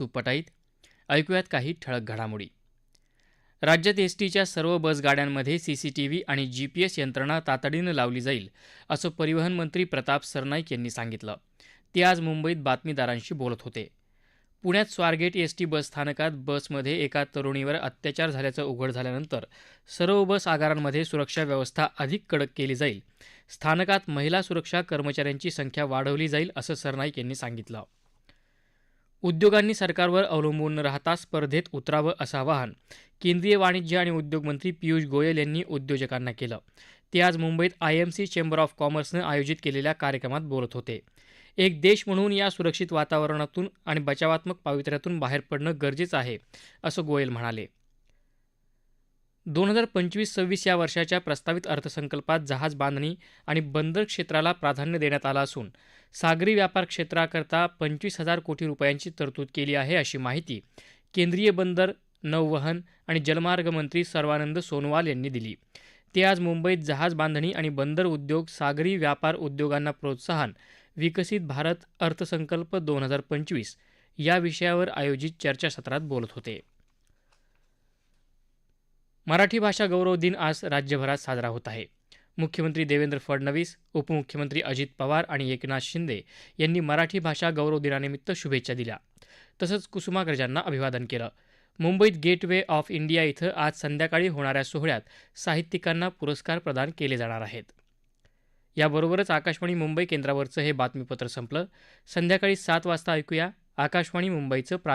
सुपटाईत. ऐकूयात काही ठळक घडामोडी. राज्यात एस टीच्या सर्व बस गाड्यांमध्ये सीसीटीव्ही आणि जीपीएस यंत्रणा तातडीनं लावली जाईल असं परिवहन मंत्री प्रताप सरनाईक यांनी सांगितलं. ते आज मुंबईत बातमीदारांशी बोलत होते. पुण्यात स्वारगेट एस टी बस स्थानकात बसमध्ये एका तरुणीवर अत्याचार झाल्याचं उघड झाल्यानंतर सर्व बस आगारांमध्ये सुरक्षा व्यवस्था अधिक कडक केली जाईल. स्थानकात महिला सुरक्षा कर्मचाऱ्यांची संख्या वाढवली जाईल असं सरनाईक यांनी सांगितलं. उद्योगांनी सरकारवर अवलंबून राहता स्पर्धेत उतरावं असं आवाहन केंद्रीय वाणिज्य आणि उद्योग मंत्री पियुष गोयल यांनी उद्योजकांना केलं. ते आज मुंबईत I M C chamber of कॉमर्सनं आयोजित केलेल्या कार्यक्रमात बोलत होते. एक देश म्हणून या सुरक्षित वातावरणातून आणि बचावात्मक पावित्र्यातून बाहेर पडणं गरजेचं आहे असं गोयल म्हणाले. दोन हजार पंचवीस सव्वीस या वर्षाच्या प्रस्तावित अर्थसंकल्पात जहाज बांधणी आणि बंदर क्षेत्राला प्राधान्य देण्यात आलं असून सागरी व्यापार क्षेत्राकरता पंचवीस हजार कोटी रुपयांची तरतूद केली आहे अशी माहिती केंद्रीय बंदर नौवहन आणि जलमार्ग मंत्री सर्वानंद सोनवाल यांनी दिली. ते आज मुंबईत जहाज बांधणी आणि बंदर उद्योग सागरी व्यापार उद्योगांना प्रोत्साहन विकसित भारत अर्थसंकल्प दोन हजार पंचवीस या विषयावर आयोजित चर्चासत्रात बोलत होते. मराठी भाषा गौरव दिन आज राज्यभरात साजरा होत आहे. मुख्यमंत्री देवेंद्र फडणवीस उपमुख्यमंत्री अजित पवार आणि एकनाथ शिंदे यांनी मराठी भाषा गौरव दिनानिमित्त शुभेच्छा दिल्या. तसंच कुसुमाग्रजांना अभिवादन केलं. मुंबईत गेटवे ऑफ इंडिया इथं आज संध्याकाळी होणाऱ्या सोहळ्यात साहित्यिकांना पुरस्कार प्रदान केले जाणार आहेत. याबरोबरच आकाशवाणी मुंबई केंद्रावरचं हे बातमीपत्र संपलं. संध्याकाळी सात वाजता ऐकूया आकाशवाणी मुंबईचं प्रा